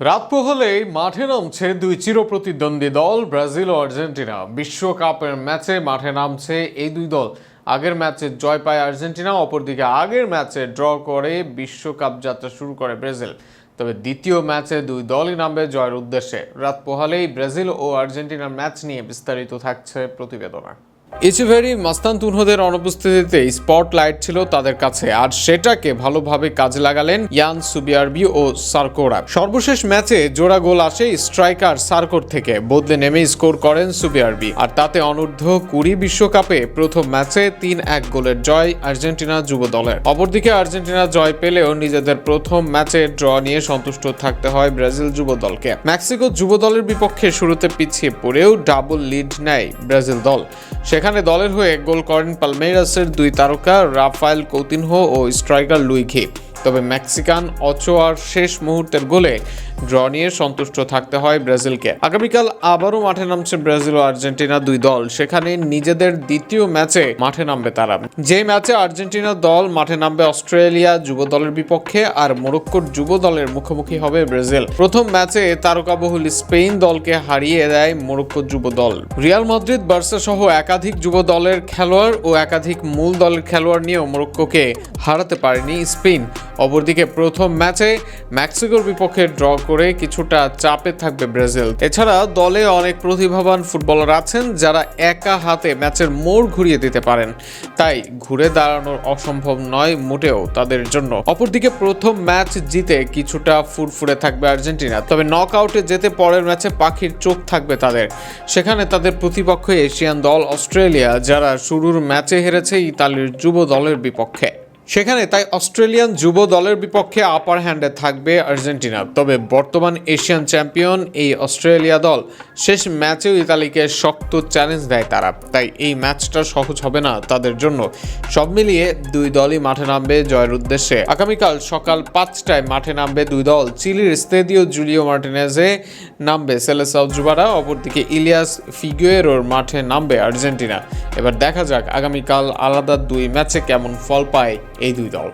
রাত পোহলেই মাঠে নামছে দুই চিরপ্রতিদ্বন্দ্বী দল, ব্রাজিল ও আর্জেন্টিনা। বিশ্বকাপের ম্যাচে মাঠে নামছে এই দুই দল। আগের ম্যাচে জয় পায় আর্জেন্টিনা, অপরদিকে আগের ম্যাচে ড্র করে বিশ্বকাপ যাত্রা শুরু করে ব্রাজিল। তবে দ্বিতীয় ম্যাচে দুই দলই নামবে জয়ের উদ্দেশ্যে। রাত পোহালেই ব্রাজিল ও আর্জেন্টিনার ম্যাচ নিয়ে বিস্তারিত থাকছে প্রতিবেদনা। ইচিভেরি মাস্তান তুনহদের অনুপস্থিতিতে স্পটলাইট ছিল তাদের কাছে, আর সেটাকে ভালোভাবে কাজে লাগালেন ইয়ান সুবিয়ারবি ও সার্কোরা। সর্বশেষ ম্যাচে জোড়া গোল আসে স্ট্রাইকার সার্কোর থেকে, বদলে নেমে স্কোর করেন সুবিয়ারবি। আর তাতে অনূর্ধ্ব কুড়ি বিশ্বকাপে প্রথম ম্যাচে তিন এক গোলের জয় আর্জেন্টিনা যুব দলের। অপরদিকে আর্জেন্টিনা জয় পেলেও নিজেদের প্রথম ম্যাচে ড্র নিয়ে সন্তুষ্ট থাকতে হয় ব্রাজিল যুব দলকে। মেক্সিকো যুব দলের বিপক্ষে শুরুতে পিছিয়ে পড়েও ডাবল লিড নেয় ব্রাজিল দল। সেখানে দলের হয়ে গোল করেন পালমেরাসের দুই তারকা রাফায়েল কৌতিনহো ও স্ট্রাইকার লুইঘি তবে মেক্সিকান অচোয়ার শেষ মুহূর্তের গোলে ড্র নিয়ে সন্তুষ্ট থাকতে হয় ব্রাজিলকে। আগামীকাল আবারও মাঠে নামছে ব্রাজিল ও আর্জেন্টিনা দুই দল। সেখানে নিজেদের দ্বিতীয় ম্যাচে মাঠে নামবে তারা। যে ম্যাচে আর্জেন্টিনা দল মাঠে নামবে অস্ট্রেলিয়া যুব দলের বিপক্ষে আর মোরক্কোর যুব দলের মুখোমুখি হবে ব্রাজিল। প্রথম ম্যাচে তারকাবহুল স্পেন দলকে হারিয়ে দেয় মোরক্কো যুব দল। রিয়াল মাদ্রিদ, বার্সা সহ একাধিক যুব দলের খেলোয়াড় ও একাধিক মূল দলের খেলোয়াড় নিয়েও মোরক্কোকে হারাতে পারেনি স্পেন। অপরদিকে প্রথম ম্যাচে মেক্সিকোর বিপক্ষে ড্র করে কিছুটা চাপে থাকবে ব্রাজিল। এছাড়া দলে অনেক প্রতিভাবান ফুটবলার আছেন যারা একা হাতে ম্যাচের মোড় ঘুরিয়ে দিতে পারেন। তাই ঘুরে দাঁড়ানোর অসম্ভব নয় মোটেও তাদের জন্য। অপরদিকে প্রথম ম্যাচ জিতে কিছুটা ফুরফুরে থাকবে আর্জেন্টিনা। তবে নক আউটে যেতে পরের ম্যাচে পাখির চোখ থাকবে তাদের। সেখানে তাদের প্রতিপক্ষ এশিয়ান দল অস্ট্রেলিয়া, যারা শুরুর ম্যাচে হেরেছে ইতালির যুব দলের বিপক্ষে। সেখানে তাই অস্ট্রেলিয়ান যুব দলের বিপক্ষে আপার হ্যান্ডে থাকবে আর্জেন্টিনা। তবে বর্তমান এশিয়ান চ্যাম্পিয়ন এই অস্ট্রেলিয়া দল শেষ ম্যাচেও ইতালিকে শক্ত চ্যালেঞ্জ দেয় তারা। তাই এই ম্যাচটা সহজ হবে না তাদের জন্য। সব মিলিয়ে দুই দলই মাঠে নামবে জয়ের উদ্দেশ্যে। আগামীকাল সকাল পাঁচটায় মাঠে নামবে দুই দল। চিলির স্তেদিও জুলিও মার্টিনেজে নামবে। সেলেসাও জুবারা অপরদিকে ইলিয়াস ফিগুয়েরোর মাঠে নামবে আর্জেন্টিনা। এবার দেখা যাক আগামীকাল আলাদা দুই ম্যাচে কেমন ফল পায় এই দুই দল।